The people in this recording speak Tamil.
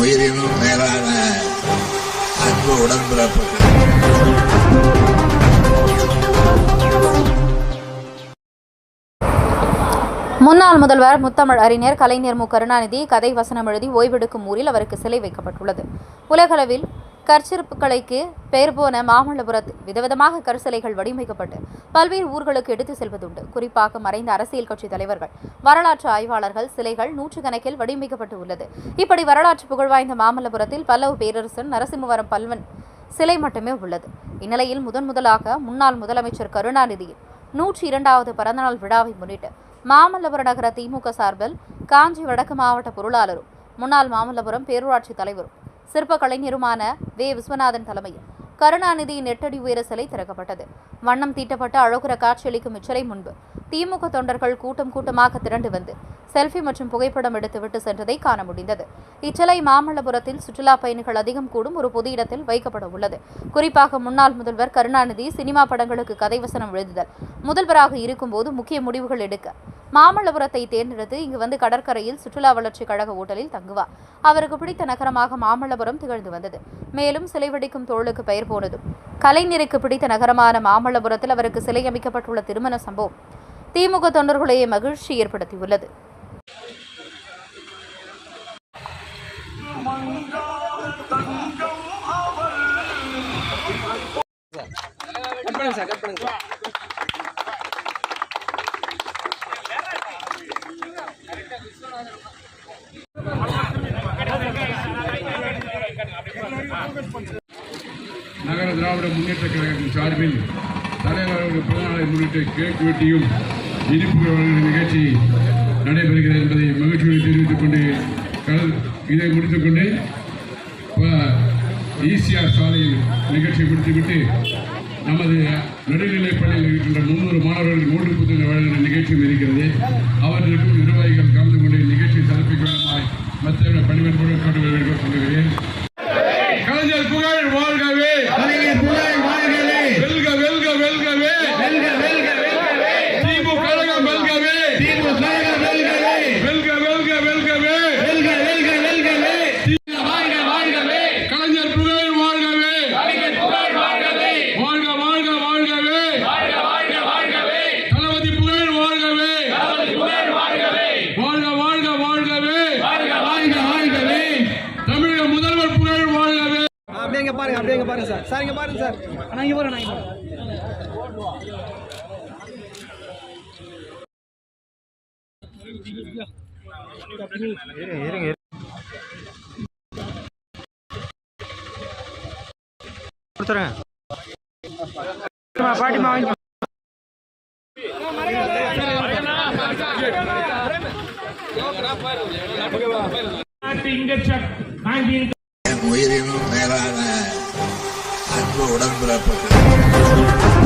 உயிரினும் மேலான அன்பு உடன்பிறப்புகள். முன்னாள் முதல்வர் முத்தமிழ் அறிஞர் கலைஞர் மு. கருணாநிதி கதை வசனம் எழுதி ஓய்வெடுக்கும் ஊரில் அவருக்கு சிலை வைக்கப்பட்டுள்ளது. உலகளவில் கற்சிற்புக்கலைக்கு பெயர் போன மாமல்லபுரத்தில் விதவிதமாக கற்சிலைகள் வடிவமைக்கப்பட்டு பல்வேறு ஊர்களுக்கு எடுத்து செல்வதுண்டு. குறிப்பாக மறைந்த அரசியல் கட்சி தலைவர்கள் வரலாற்று ஆய்வாளர்கள் சிலைகள் நூற்றுக்கணக்கில் வடிவமைக்கப்பட்டு உள்ளது. இப்படி வரலாற்று புகழ்வாய்ந்த மாமல்லபுரத்தில் பல்லவ பேரரசன் நரசிம்மவரம் பல்வன் சிலை மட்டுமே உள்ளது. இந்நிலையில் முதன் முதலாக முன்னாள் முதலமைச்சர் கருணாநிதியின் நூற்றி இரண்டாவது பிறந்தநாள் விழாவை முன்னிட்டு மாமல்லபுர நகர திமுக சார்பில் காஞ்சி வடக்கு மாவட்ட பொருளாளரும் முன்னாள் மாமல்லபுரம் பேரூராட்சி தலைவரும் சிற்ப கலைஞருமான வே. விஸ்வநாதன் தலைமையில் கருணாநிதியின் எட்டடி உயர சிலை திறக்கப்பட்டது. வண்ணம் தீட்டப்பட்ட அழகுற காட்சியளிக்கும் இச்சிலை முன்பு திமுக தொண்டர்கள் கூட்டம் கூட்டமாக திரண்டு வந்து செல்ஃபி மற்றும் புகைப்படம் எடுத்துவிட்டு சென்றதை காண முடிந்தது. இச்சிலை மாமல்லபுரத்தில் சுற்றுலா பயணிகள் அதிகம் கூடும் ஒரு பொது இடத்தில் வைக்கப்பட உள்ளது. குறிப்பாக முன்னாள் முதல்வர் கருணாநிதி சினிமா படங்களுக்கு கதை வசனம் எழுதுதல் முதல்வராக இருக்கும்போது முக்கிய முடிவுகள் எடுக்க மாமல்லபுரத்தை தேர்ந்தெடுத்து இங்கு வந்து கடற்கரையில் சுற்றுலா வளர்ச்சி கழக ஓட்டலில் தங்குவார். அவருக்கு பிடித்த நகரமாக மாமல்லபுரம் திகழ்ந்து வந்தது. மேலும் சிலை வெடிக்கும் தொழிலுக்கு பெயர் போனது கலைஞருக்கு பிடித்த நகரமான மாமல்லபுரத்தில் அவருக்கு சிலை அமைக்கப்பட்டுள்ள திருமண சம்பவம் திமுக தொண்டர்களையே மகிழ்ச்சி ஏற்படுத்தியுள்ளது. கட் பண்ணுங்க சார் கட் பண்ணுங்க. சார் நகர திராவிட முன்னேற்ற கழகத்தின் சார்பில் தலைவர்கள் பிறந்தநாளை முன்னிட்டு கேக் வெட்டியும் இனிப்பு வழங்கும் நிகழ்ச்சி நடைபெறுகிறது என்பதை மகிழ்ச்சியோடு தெரிவித்துக் கொண்டு இதை முடித்துக் கொண்டு ஈசிஆர் சாலையில் நிகழ்ச்சியை முடித்துவிட்டு நமது நடுநிலைப் பள்ளியில் இருக்கின்ற முன்னூறு மாணவர்கள் நோட்டு புத்தகம் வழங்குகிற நிகழ்ச்சியும் இருக்கிறது அவர்களுக்கும் நிர்வாகிகள் கலந்து கொண்டு நிகழ்ச்சியை சிறப்பிக்குமாய் மற்ற பணிவன்போடு காட்டுவதற்கு சொல்லுகிறேன் கலைஞர் புகழ் வாழ்கவே கலைஞர் புகழ் வாழ்கவே வெல்க வெல்க வெல்கவே வெல்க வெல்க வெல்கவே. திமுக கழகம் வெல்கவே. வெல்க வெல்க வெல்கவே. கலைஞர் புகழ் வாழ்கவே. வாழ்க வாழ்க வாழ்கவே. வாழ்க வாழ்க வாழ்கவே. தளபதி புகழ் வாழ்கவே. வாழ்க வாழ்க வாழ்கவே. வாழ்க வாழ்க வாழ்கவே. தமிழக முதல்வர் புகழ் வாழ்கவே. அப்படியே பாருங்க அப்படியே பாருங்க சார். சார் இங்க பாருங்க சார். நான் இங்க பாருங்க நான் இங்க பாருங்க பாட்டிமா வாங்கி உயிரினும் மேலான உடன்பிறப்புகள்